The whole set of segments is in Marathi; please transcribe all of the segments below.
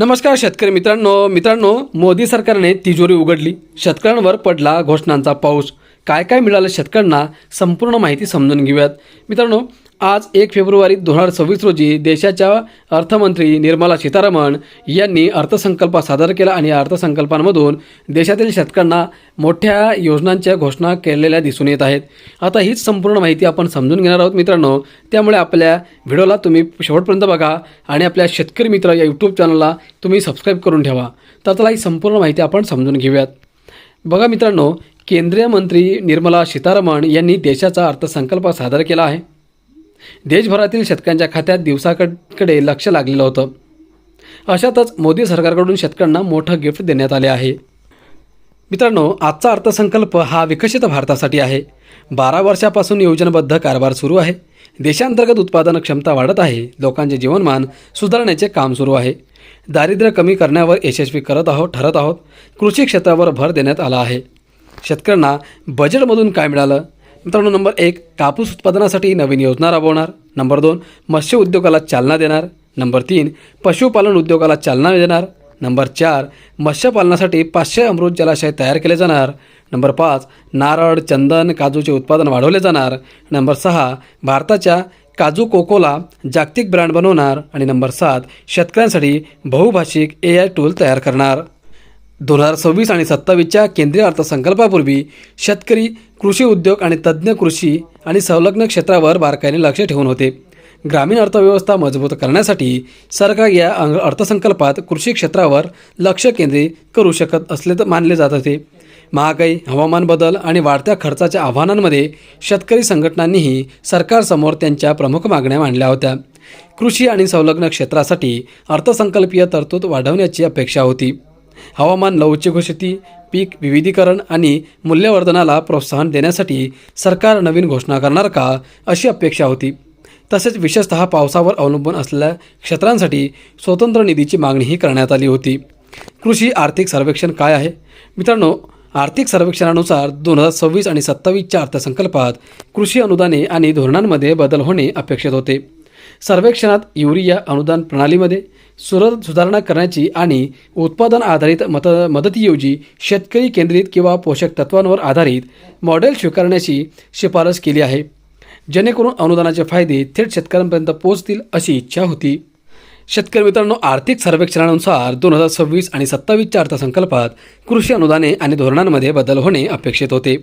नमस्कार शेतकरी मित्रांनो. मित्रांनो मोदी सरकारने तिजोरी उघडली. शेतकऱ्यांवर पडला घोषणांचा पाऊस. काय काय मिळालं शेतकऱ्यांना? संपूर्ण माहिती समजून घेऊयात. मित्रांनो आज एक फेब्रुवारी दोन हजार सव्वीस रोजी देशाच्या अर्थमंत्री निर्मला सीतारामन यांनी अर्थसंकल्प सादर केला आणि अर्थसंकल्पांमधून देशातील शेतकऱ्यांना मोठ्या योजनांच्या घोषणा केलेल्या दिसून येत आहेत. आता हीच संपूर्ण माहिती आपण समजून घेणार आहोत मित्रांनो. त्यामुळे आपल्या व्हिडिओला तुम्ही शेवटपर्यंत बघा आणि आपल्या शेतकरी मित्र या यूट्यूब चॅनलला तुम्ही सबस्क्राईब करून ठेवा. तर त्याला ही संपूर्ण माहिती आपण समजून घेऊयात. बघा मित्रांनो केंद्रीय मंत्री निर्मला सीतारामन यांनी देशाचा अर्थसंकल्प सादर केला आहे. देशभरातील शेतकऱ्यांच्या खात्यात दिवसाकडे लक्ष लागलेलं होतं. अशातच मोदी सरकारकडून शेतकऱ्यांना मोठं गिफ्ट देण्यात आले आहे. मित्रांनो आजचा अर्थसंकल्प हा विकसित भारतासाठी आहे. बारा वर्षापासून योजनाबद्ध कारभार सुरू आहे. देशांतर्गत उत्पादन क्षमता वाढत आहे. लोकांचे जीवनमान सुधारण्याचे काम सुरू आहे. दारिद्र्य कमी करण्यावर यशस्वी करत आहोत ठरत आहोत. कृषी क्षेत्रावर भर देण्यात आला आहे. शेतकऱ्यांना बजेटमधून काय मिळालं? मित्रांनो नंबर एक कापूस उत्पादनासाठी नवीन योजना राबवणार. नंबर दोन मत्स्य उद्योगाला चालना देणार. नंबर तीन पशुपालन उद्योगाला चालना देणार. नंबर चार मत्स्यपालनासाठी पाचशे अमृत जलाशय तयार केले जाणार. नंबर पाच नारळ चंदन काजूचे उत्पादन वाढवले जाणार. नंबर सहा भारताच्या काजू कोकोला जागतिक ब्रँड बनवणार. आणि नंबर सात शेतकऱ्यांसाठी बहुभाषिक ए आय टूल तयार करणार. दोन हजार सव्वीस आणि सत्तावीसच्या केंद्रीय अर्थसंकल्पापूर्वी शेतकरी कृषी उद्योग आणि तज्ज्ञ कृषी आणि संलग्न क्षेत्रावर बारकाईने लक्ष ठेवून होते. ग्रामीण अर्थव्यवस्था मजबूत करण्यासाठी सरकार या अर्थसंकल्पात कृषी क्षेत्रावर लक्ष केंद्रित करू शकत असले तर मानले जात होते. महागाई हवामान बदल आणि वाढत्या खर्चाच्या आव्हानांमध्ये शेतकरी संघटनांनीही सरकारसमोर त्यांच्या प्रमुख मागण्या मांडल्या होत्या. कृषी आणि संलग्न क्षेत्रासाठी अर्थसंकल्पीय तरतूद वाढवण्याची अपेक्षा होती. हवामान लवचिक शेती पीक विविधीकरण आणि मूल्यवर्धनाला प्रोत्साहन देण्यासाठी सरकार नवीन घोषणा करणार का अशी अपेक्षा होती. तसेच विशेषतः पावसावर अवलंबून असलेल्या क्षेत्रांसाठी स्वतंत्र निधीची मागणीही करण्यात आली होती. कृषी आर्थिक सर्वेक्षण काय आहे? मित्रांनो आर्थिक सर्वेक्षणानुसार दोन हजार सव्वीस आणि सत्तावीसच्या अर्थसंकल्पात कृषी अनुदाने आणि धोरणांमध्ये बदल होणे अपेक्षित होते. सर्वेक्षणात युरिया अनुदान प्रणालीमध्ये सुर सुधारणा करण्याची आणि उत्पादन आधारित मत मदतीऐवजी शेतकरी केंद्रित किंवा पोषक तत्वांवर आधारित मॉडेल स्वीकारण्याची शिफारस केली आहे. जेणेकरून अनुदानाचे फायदे थेट शेतकऱ्यांपर्यंत पोहोचतील अशी इच्छा होती. शेतकरी मित्रांनो आर्थिक सर्वेक्षणानुसार दोन हजार सव्वीस आणि सत्तावीसच्या अर्थसंकल्पात कृषी अनुदाने आणि धोरणांमध्ये बदल होणे अपेक्षित होते.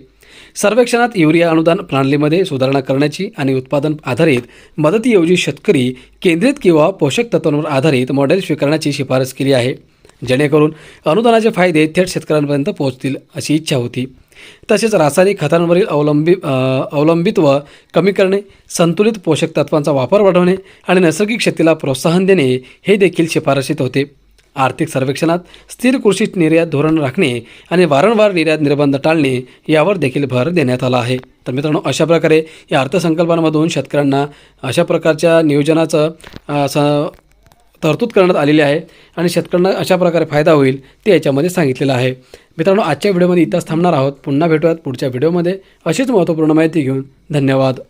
सर्वेक्षणात युरिया अनुदान प्रणालीमध्ये सुधारणा करण्याची आणि उत्पादन आधारित मदतीऐवजी शेतकरी केंद्रित किंवा पोषक तत्वांवर आधारित मॉडेल स्वीकारण्याची शिफारस केली आहे. जेणेकरून अनुदानाचे फायदे थेट शेतकऱ्यांपर्यंत पोहोचतील अशी इच्छा होती. तसेच रासायनिक खतांवरील अवलंबी अवलंबित्व कमी करणे संतुलित पोषक तत्वांचा वापर वाढवणे आणि नैसर्गिक शेतीला प्रोत्साहन देणे हे देखील शिफारशीत होते. आर्थिक सर्वेक्षणात स्थिर कृषी निर्यात धोरण राखणे आणि वारंवार निर्यात निर्बंध टाळणे यावर देखील भर देण्यात आला आहे. तर मित्रांनो अशा प्रकारे या अर्थसंकल्पांमधून शेतकऱ्यांना अशा प्रकारच्या नियोजनाचं स तरतूद करण्यात आलेली आहे आणि शेतकऱ्यांना अशा प्रकारे फायदा होईल ते याच्यामध्ये सांगितलेलं आहे. मित्रांनो आजच्या व्हिडिओमध्ये इथंच थांबणार आहोत. पुन्हा भेटूयात पुढच्या व्हिडिओमध्ये. अशीच महत्त्वपूर्ण माहिती घेऊन धन्यवाद.